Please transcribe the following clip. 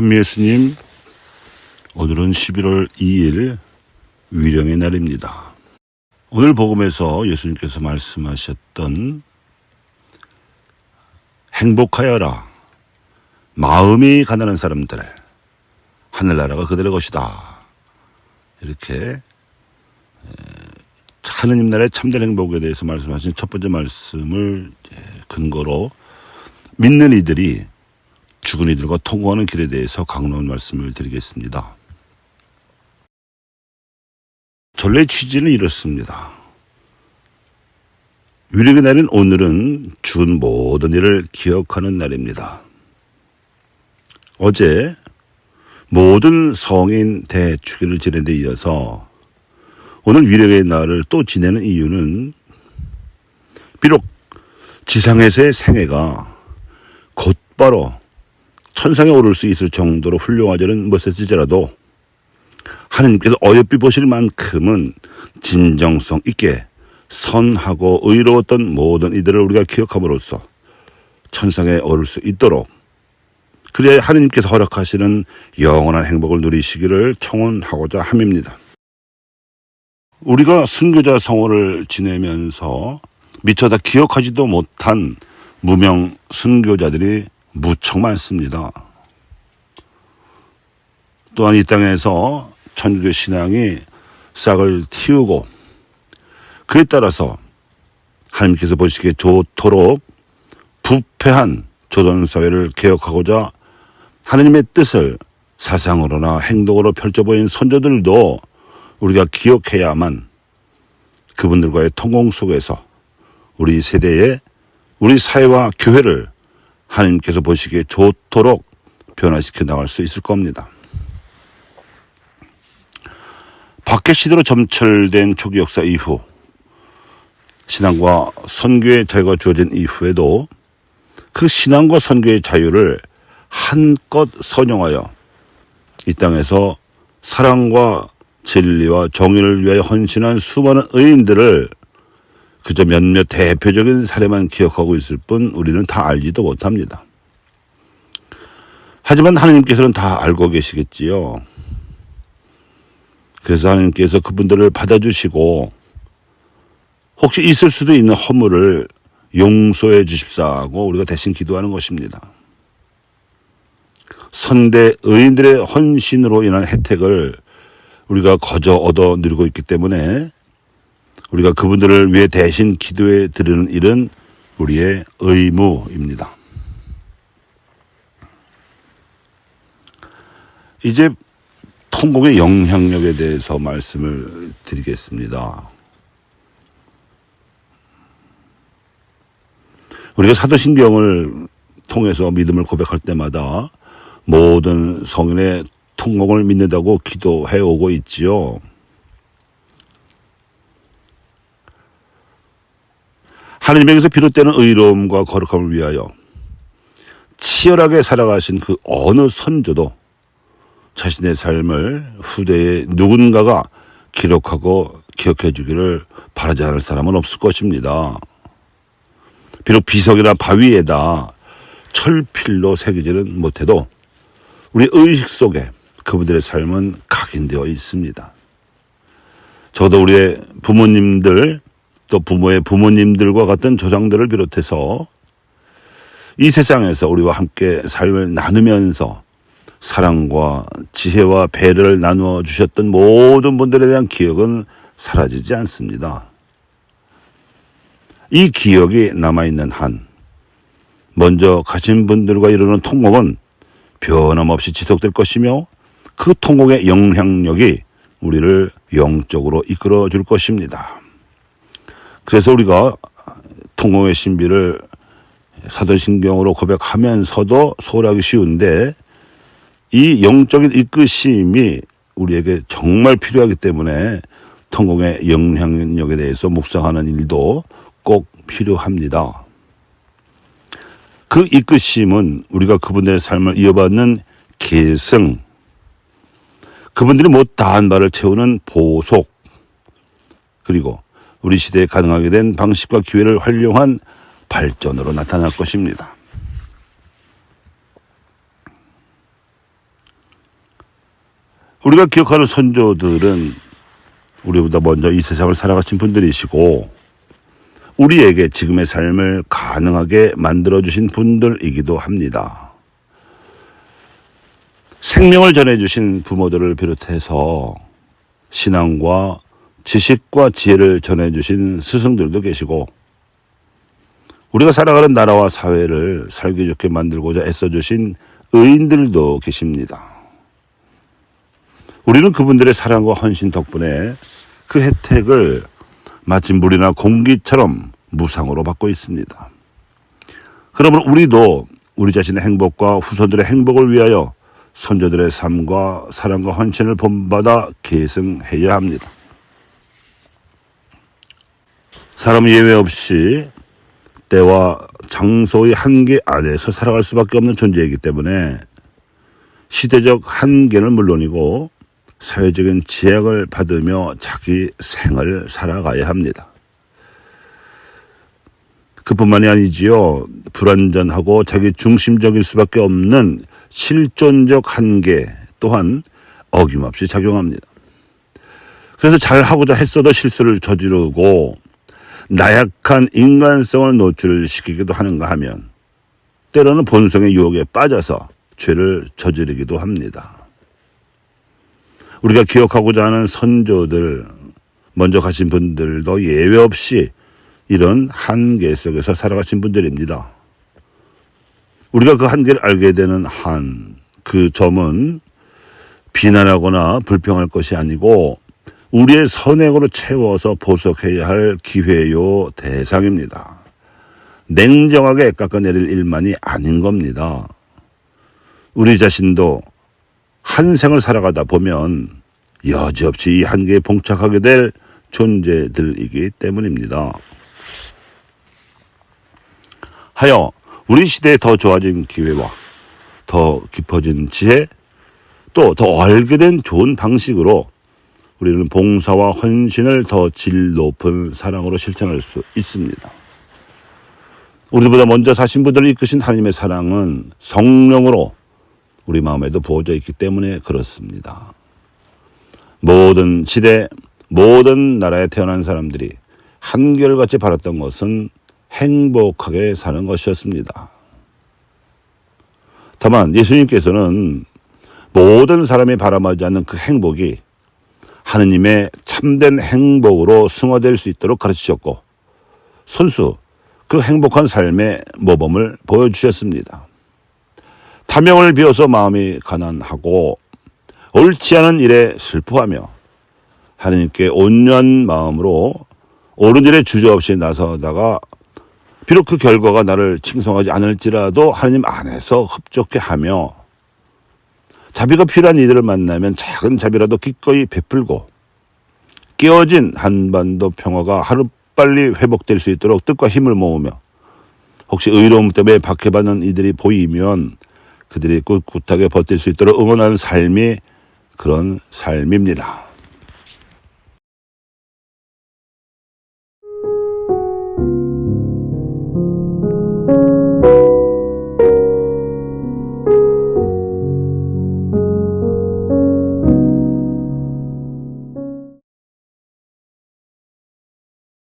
찬미예수님, 오늘은 11월 2일 위령의 날입니다. 오늘 복음에서 예수님께서 말씀하셨던 행복하여라. 마음이 가난한 사람들, 하늘나라가 그들의 것이다. 이렇게 하느님 나라의 참된 행복에 대해서 말씀하신 첫 번째 말씀을 근거로 믿는 이들이 죽은 이들과 통과하는 길에 대해서 강론 말씀을 드리겠습니다. 전례 취지는 이렇습니다. 위력의 날인 오늘은 죽은 모든 일을 기억하는 날입니다. 어제 모든 성인 대축일을 지낸 데 이어서 오늘 위력의 날을 또 지내는 이유는 비록 지상에서의 생애가 곧바로 천상에 오를 수 있을 정도로 훌륭하지는 못했을지라도 하느님께서 어여삐 보실 만큼은 진정성 있게 선하고 의로웠던 모든 이들을 우리가 기억함으로써 천상에 오를 수 있도록 그래야 하느님께서 허락하시는 영원한 행복을 누리시기를 청원하고자 함입니다. 우리가 순교자 성호를 지내면서 미처 다 기억하지도 못한 무명 순교자들이 무척 많습니다. 또한 이 땅에서 천주교 신앙이 싹을 틔우고 그에 따라서 하나님께서 보시기에 좋도록 부패한 조선사회를 개혁하고자 하나님의 뜻을 사상으로나 행동으로 펼쳐보인 선조들도 우리가 기억해야만 그분들과의 통공 속에서 우리 세대의 우리 사회와 교회를 하나님께서 보시기에 좋도록 변화시켜 나갈 수 있을 겁니다. 박해 시대로 점철된 초기 역사 이후 신앙과 선교의 자유가 주어진 이후에도 그 신앙과 선교의 자유를 한껏 선용하여 이 땅에서 사랑과 진리와 정의를 위하여 헌신한 수많은 의인들을 그저 몇몇 대표적인 사례만 기억하고 있을 뿐 우리는 다 알지도 못합니다. 하지만 하나님께서는 다 알고 계시겠지요. 그래서 하나님께서 그분들을 받아주시고 혹시 있을 수도 있는 허물을 용서해 주십사하고 우리가 대신 기도하는 것입니다. 선대 의인들의 헌신으로 인한 혜택을 우리가 거저 얻어 누리고 있기 때문에 우리가 그분들을 위해 대신 기도해 드리는 일은 우리의 의무입니다. 이제 통곡의 영향력에 대해서 말씀을 드리겠습니다. 우리가 사도신경을 통해서 믿음을 고백할 때마다 모든 성인의 통곡을 믿는다고 기도해 오고 있지요. 하나님에게서 비롯되는 의로움과 거룩함을 위하여 치열하게 살아가신 그 어느 선조도 자신의 삶을 후대에 누군가가 기록하고 기억해 주기를 바라지 않을 사람은 없을 것입니다. 비록 비석이나 바위에다 철필로 새기지는 못해도 우리 의식 속에 그분들의 삶은 각인되어 있습니다. 저도 우리의 부모님들 또 부모의 부모님들과 같은 조상들을 비롯해서 이 세상에서 우리와 함께 삶을 나누면서 사랑과 지혜와 배를 나누어 주셨던 모든 분들에 대한 기억은 사라지지 않습니다. 이 기억이 남아있는 한, 먼저 가신 분들과 이루는 통곡은 변함없이 지속될 것이며 그 통곡의 영향력이 우리를 영적으로 이끌어 줄 것입니다. 그래서 우리가 통곡의 신비를 사도신경으로 고백하면서도 소홀하기 쉬운데 이 영적인 이끄심이 우리에게 정말 필요하기 때문에 통곡의 영향력에 대해서 묵상하는 일도 꼭 필요합니다. 그 이끄심은 우리가 그분들의 삶을 이어받는 계승, 그분들이 못 다한 바를 채우는 보속, 그리고 우리 시대에 가능하게 된 방식과 기회를 활용한 발전으로 나타날 것입니다. 우리가 기억하는 선조들은 우리보다 먼저 이 세상을 살아가신 분들이시고 우리에게 지금의 삶을 가능하게 만들어주신 분들이기도 합니다. 생명을 전해주신 부모들을 비롯해서 신앙과 지식과 지혜를 전해주신 스승들도 계시고 우리가 살아가는 나라와 사회를 살기 좋게 만들고자 애써주신 의인들도 계십니다. 우리는 그분들의 사랑과 헌신 덕분에 그 혜택을 마치 물이나 공기처럼 무상으로 받고 있습니다. 그러므로 우리도 우리 자신의 행복과 후손들의 행복을 위하여 선조들의 삶과 사랑과 헌신을 본받아 계승해야 합니다. 사람은 예외 없이 때와 장소의 한계 안에서 살아갈 수밖에 없는 존재이기 때문에 시대적 한계는 물론이고 사회적인 제약을 받으며 자기 생을 살아가야 합니다. 그뿐만이 아니지요. 불완전하고 자기 중심적일 수밖에 없는 실존적 한계 또한 어김없이 작용합니다. 그래서 잘 하고자 했어도 실수를 저지르고 나약한 인간성을 노출시키기도 하는가 하면 때로는 본성의 유혹에 빠져서 죄를 저지르기도 합니다. 우리가 기억하고자 하는 선조들, 먼저 가신 분들도 예외 없이 이런 한계 속에서 살아가신 분들입니다. 우리가 그 한계를 알게 되는 한, 그 점은 비난하거나 불평할 것이 아니고 우리의 선행으로 채워서 보석해야 할 기회요 대상입니다. 냉정하게 깎아내릴 일만이 아닌 겁니다. 우리 자신도 한 생을 살아가다 보면 여지없이 이 한계에 봉착하게 될 존재들이기 때문입니다. 하여 우리 시대에 더 좋아진 기회와 더 깊어진 지혜 또 더 알게 된 좋은 방식으로 우리는 봉사와 헌신을 더 질 높은 사랑으로 실천할 수 있습니다. 우리보다 먼저 사신 분들을 이끄신 하나님의 사랑은 성령으로 우리 마음에도 부어져 있기 때문에 그렇습니다. 모든 시대, 모든 나라에 태어난 사람들이 한결같이 바랐던 것은 행복하게 사는 것이었습니다. 다만 예수님께서는 모든 사람이 바람하지 않는 그 행복이 하느님의 참된 행복으로 승화될 수 있도록 가르치셨고 손수 그 행복한 삶의 모범을 보여주셨습니다. 탐욕을 비워서 마음이 가난하고 옳지 않은 일에 슬퍼하며 하느님께 온유한 마음으로 옳은 일에 주저없이 나서다가 비록 그 결과가 나를 칭송하지 않을지라도 하느님 안에서 흡족해 하며 자비가 필요한 이들을 만나면 작은 자비라도 기꺼이 베풀고 깨어진 한반도 평화가 하루빨리 회복될 수 있도록 뜻과 힘을 모으며 혹시 의로움 때문에 박해받는 이들이 보이면 그들이 꿋꿋하게 버틸 수 있도록 응원하는 삶이 그런 삶입니다.